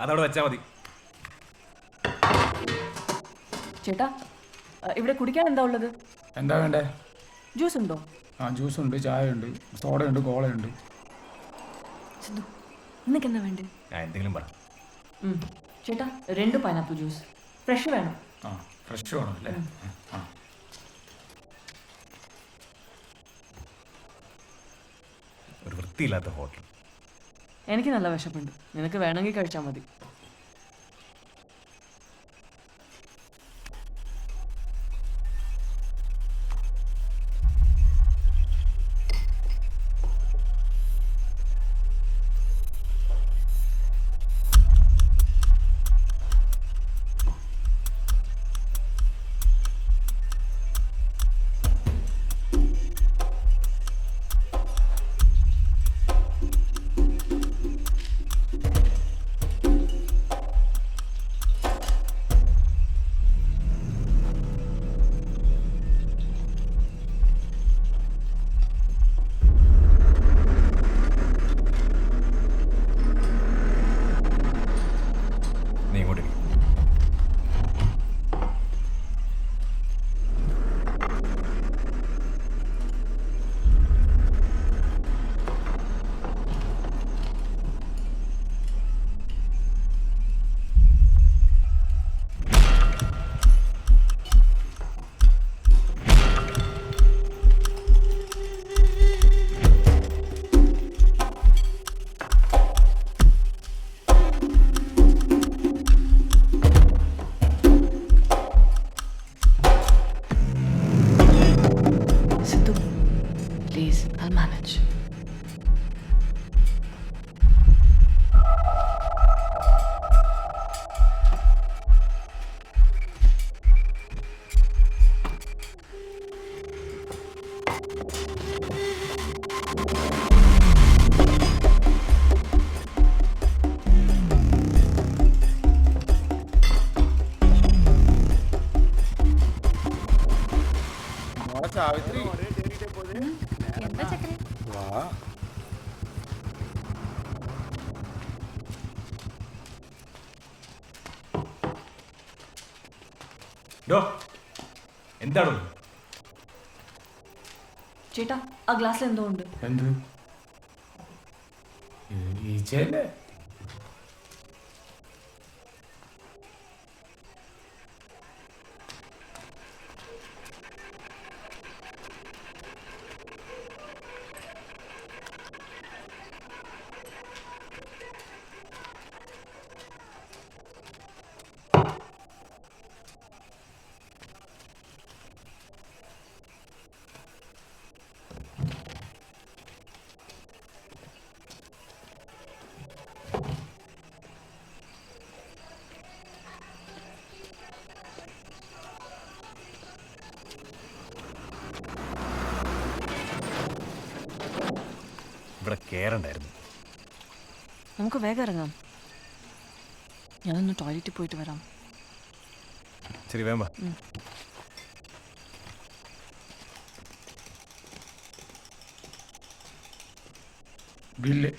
അതവിടെ വെച്ചാൽ മതി. ചേട്ടാ അഹ് ഇവിടെ കുടിക്കാൻ എന്താ ഉള്ളത്? എന്താ വേണ്ടേ? ജ്യൂസ് ഉണ്ടോ ആ ജ്യൂസ് ഉണ്ട് ചായ ഉണ്ട് സോഡ ഉണ്ട് കോള ഉണ്ട് സിദ്ധു നിനക്ക് എന്താ ഞാൻ എന്തെങ്കിലും പറ. ഉം. ചേട്ടാ രണ്ട് പൈനാപ്പിൾ ജ്യൂസ്. ഫ്രഷ് വേണം. ആ ഫ്രഷ് വേണം അല്ലേ? ആ. ഒരു വൃത്തിയില്ലാത്ത ഹോട്ടൽ. എനിക്ക് നല്ല വിശപ്പുണ്ട്. നിനക്ക് വേണമെങ്കിൽ കഴിച്ചാൽ മതി. ഡോ എന്താണോ ചേട്ടാ ആ ഗ്ലാസ്സിൽ എന്തോ? ഉണ്ട് എന്ത് ഈച്ചയല്ലേ ഇവിടെ കേറണ്ടായിരുന്നു. നമുക്ക് വേഗം ഇറങ്ങാം. ഞാനൊന്ന് ടോയ്ലറ്റിൽ പോയിട്ട് വരാം. ശരി വേമ്പ ബില്ല്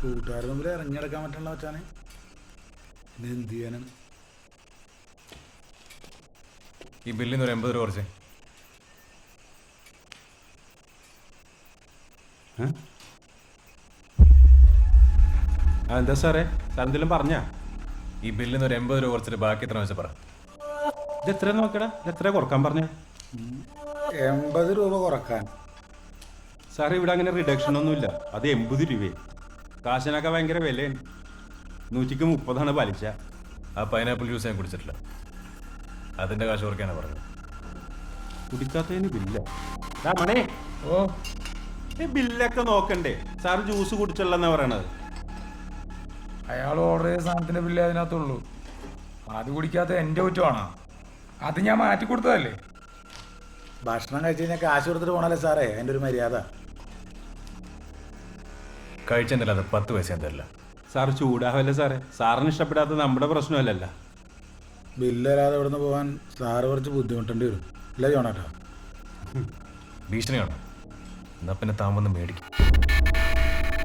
കൂട്ടുകാർ തമ്മിൽ ഇറങ്ങിയെടുക്കാൻ പറ്റണ വെച്ചാണ് എന്ത് ചെയ്യാനാണ് ഈ ബില്ലിൽ നിന്ന് ഒരു എൺപത് രൂപ കുറച്ചേ. ആ എന്താ സാറേ? സാർ എന്തെങ്കിലും പറഞ്ഞാ? ഈ ബില്ലിൽ നിന്ന് ഒരു എൺപത് രൂപ കുറച്ചിട്ട് ബാക്കി എത്ര വെച്ചാൽ പറ. ഇത് എത്ര നോക്കടാ? ഇത് എത്ര കുറയ്ക്കാൻ പറഞ്ഞ? എൺപത് രൂപ കുറയ്ക്കാൻ. സാറേ ഇവിടെ അങ്ങനെ റിഡക്ഷൻ ഒന്നുമില്ല. അത് എൺപത് രൂപയെ. കാശിനൊക്കെ ഭയങ്കര വിലയാണ്. നൂറ്റിക്ക് മുപ്പതാണ് പലിശ. ആ പൈനാപ്പിൾ ജ്യൂസ് ഞാൻ കുടിച്ചിട്ടില്ല. അതിന്റെ കാശ് കുറയ്ക്കാനാണ് പറഞ്ഞത്. കുടിക്കാത്തതിന് ബില്ല. മണേ. ഓ. ഈ ബില്ലൊക്കെ നോക്കണ്ടേ. സാർ ജ്യൂസ് കുടിച്ചല്ലെന്നാ പറയണത്. അയാൾ ഓർഡർ ചെയ്ത സാധനത്തിന്റെ ബില്ല് അതിനകത്തുള്ളൂ. അത് കുടിക്കാത്ത എന്റെ കുറ്റമാണോ? അത് ഞാൻ മാറ്റി കൊടുത്തതല്ലേ? ഭക്ഷണം കഴിച്ചു കഴിഞ്ഞാൽ കാശ് കൊടുത്തിട്ട് പോണല്ലേ സാറേ? എന്റെ ഒരു മര്യാദ. കഴിച്ചെന്നില്ല പത്ത് പൈസ എന്തല്ല. സാർ ചൂടാവല്ലേ സാറേ? സാറിന് ഇഷ്ടപ്പെടാത്ത നമ്മുടെ പ്രശ്നമല്ലല്ലോ. ബില്ലല്ലാതെ ഇവിടുന്ന് പോകാൻ സാറ് കുറച്ച് ബുദ്ധിമുട്ടേണ്ടി വരും. ഇല്ല ജോണാട്ടാ. ഭീഷണിയാണോ? എന്നാ പിന്നെ താൻ വന്ന് മേടിക്കും.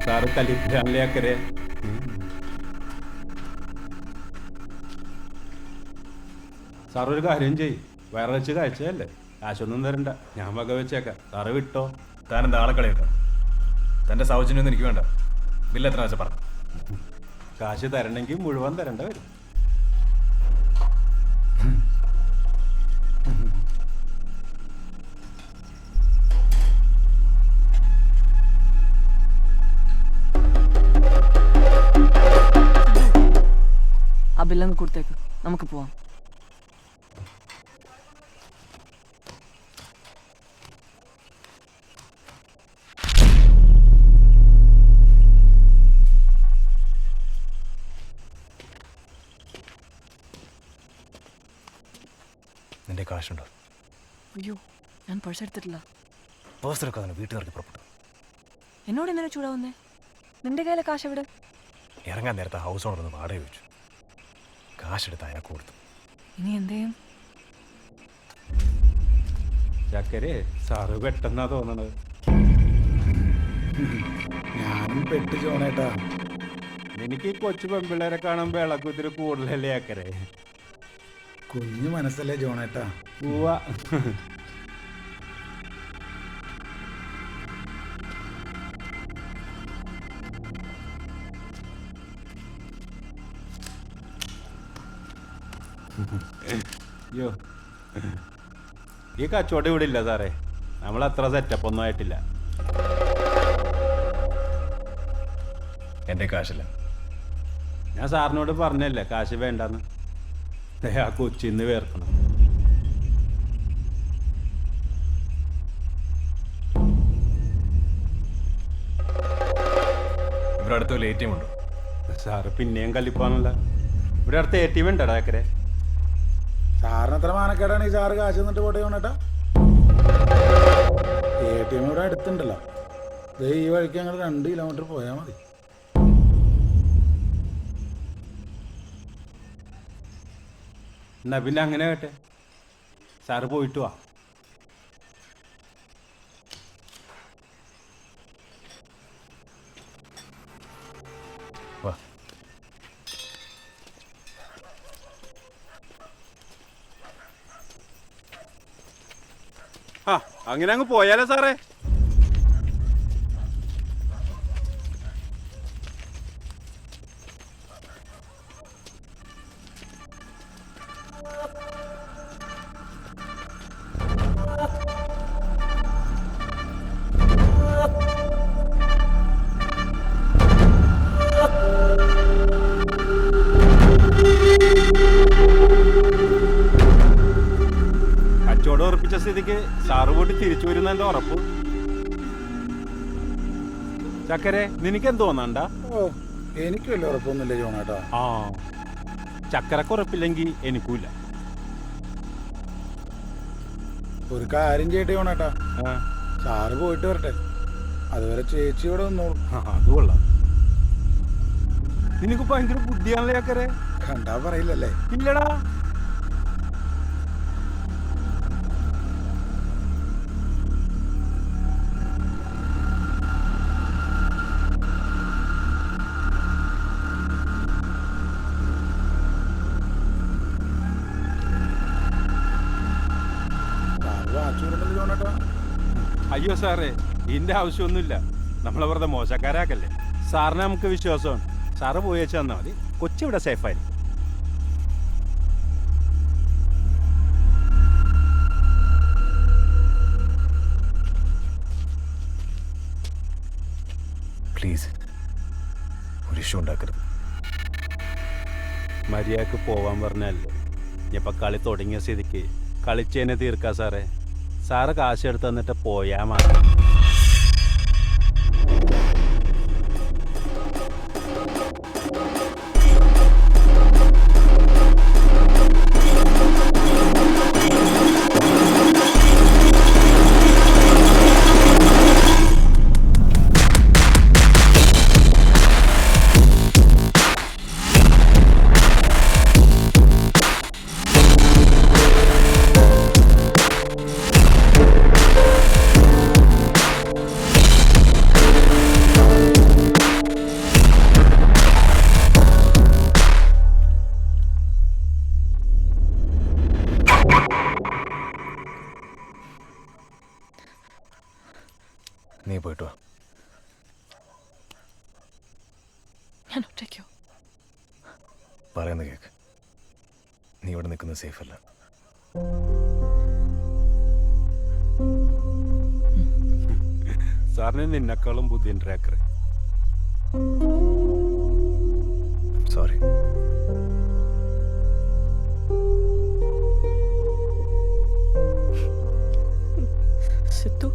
സാറ് കലിപ്പിലാണല്ലേ അക്കരെ സാർ ഒരു കാര്യം ചെയ് വയറച്ച് കാഴ്ചയല്ലേ? കാശൊന്നും തരണ്ട. ഞാൻ വക വെച്ചേക്കാം. സാറ് വിട്ടോ? താൻ എന്താ ആളെ കളയണ്ട തന്റെ സൗജന്യൊന്നും എനിക്ക് വേണ്ട. ബില്ല് എത്ര വെച്ചാൽ പറ. കാശ് തരണമെങ്കിൽ മുഴുവൻ തരേണ്ട വരും. ബില്ലൊന്ന് കൊടുത്തേക്ക്. നമുക്ക് പോവാം. നിന്റെ കാശുണ്ടോ? അയ്യോ ഞാൻ പേഴ്സ് എടുത്തിട്ടില്ല. അതിന് വീട്ടിൽ നിറക്കി പുറപ്പെട്ടു. എന്നോട് എന്തിനാ ചൂടാവുന്നേ? നിന്റെ കയ്യിലെ കാശ് എവിടെ? ഇറങ്ങാൻ നേരത്തെ ഹൗസ് ഓണർ ഒന്ന് വാടക ചോദിച്ചു. കാശെടുത്ത് അയാൾക്ക് കൊടുത്തു ഇനി എന്തേയും ചക്കരെ സാറ് പെട്ടെന്നാ തോന്നണത്. ഞാനും പെട്ട് ചോണേട്ടാ. എനിക്ക് ഈ കൊച്ചു പെമ്പിള്ളേരെ കാണാൻ വിളക്കുത്തിരി കൂടുതലല്ലേ അക്കരെ കുഞ്ഞു മനസ്സല്ലേ ജോണേട്ടാ പോവാ ഈ കച്ചവടം ഇവിടെ ഇല്ല സാറേ. നമ്മൾ അത്ര സെറ്റപ്പ് ഒന്നും ആയിട്ടില്ല. എന്റെ കാശില്ല? ഞാൻ സാറിനോട് പറഞ്ഞല്ലേ കാശ് വേണ്ടെന്ന്. ആ കൊച്ചിന്ന് വേർക്കണം. ഇവിടെ അടുത്ത് വല്ല എ ടി എം ഉണ്ടോ. സാറ് പിന്നെയും കലിപ്പാണല്ലോ ഇവിടെ അടുത്ത് എ ടി എം ഉണ്ടോ അക്കരെ സാറിന് എത്ര മാനക്കേടാണ് ഈ സാറ് കാശ് നിന്നിട്ട് പോട്ടെ കൊണ്ടേട്ടാ എ ടി എം ഇവിടെ അടുത്തുണ്ടല്ലോ. ദേ ഈ വഴിക്ക് ഞങ്ങൾ രണ്ട് കിലോമീറ്റർ പോയാൽ മതി. എന്നാ പിന്നെ അങ്ങനെ കേട്ടെ. സാറ് പോയിട്ട് വാ ആ അങ്ങനെ അങ്ങ് പോയാലോ സാറേ. വരുന്നതിന്റെ ഉറപ്പ്? ചക്കരെ നിനക്ക് എന്ത് തോന്നണ്ട ഓ എനിക്ക് വലിയ ഉറപ്പൊന്നുമില്ല ജോണേട്ടാ. ആ ചക്കരക്ക് ഉറപ്പില്ലെങ്കിൽ എനിക്കൂല ഒരു കാര്യം ചെയ്യട്ടെ ജോണേട്ടാ. സാറ് പോയിട്ട് വരട്ടെ. അതുവരെ ചേച്ചി ഇവിടെ വന്നോളൂ അത് കൊള്ളാം. നിനക്ക് ഭയങ്കര ബുദ്ധിയാണല്ലേ ചക്കരെ? കണ്ടാ പറയില്ലല്ലേ? ഇല്ലടാ. അയ്യോ സാറേ ഇതിന്റെ ആവശ്യമൊന്നുമില്ല. നമ്മളെ വെറുതെ മോശക്കാരാക്കല്ലേ. സാറിന് നമുക്ക് വിശ്വാസമാണ്. സാറ് പോയി വെച്ച് തന്നാൽ മതി. കൊച്ചിവിടെ സേഫായിരിക്കും പ്ലീസ് ഒരു ഇഷ്യൂ ഉണ്ടാക്കരുത്. മര്യാദയ്ക്ക് പോവാൻ പറഞ്ഞല്ലേ ഇനിയിപ്പോൾ കളി തുടങ്ങിയ സ്ഥിതിക്ക് കളിച്ചതിനെ തീർക്കാം സാറേ. സാറ് കാശ് എടുത്ത് തന്നിട്ട് പോയാൽ മതി. കേക്ക്. നീ ഇവിടെ നിൽക്കുന്നത് സേഫ് അല്ല. സാറിന് നിന്നെക്കാളും ബുദ്ധി ട്രാക്കർ സോറി സിത്തു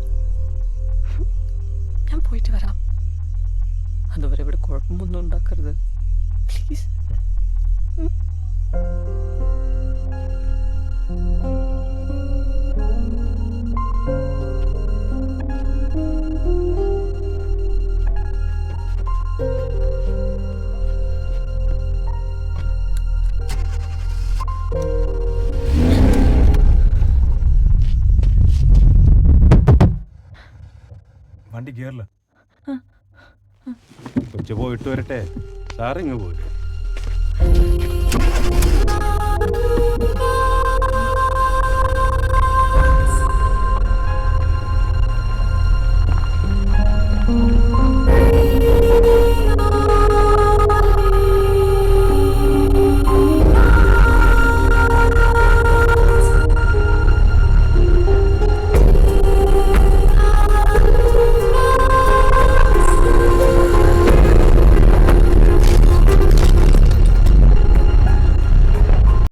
വണ്ടി ഗിയറില്ല കൊച്ചു പോയിട്ട് വരട്ടെ. സാറിങ്ങ് പോയി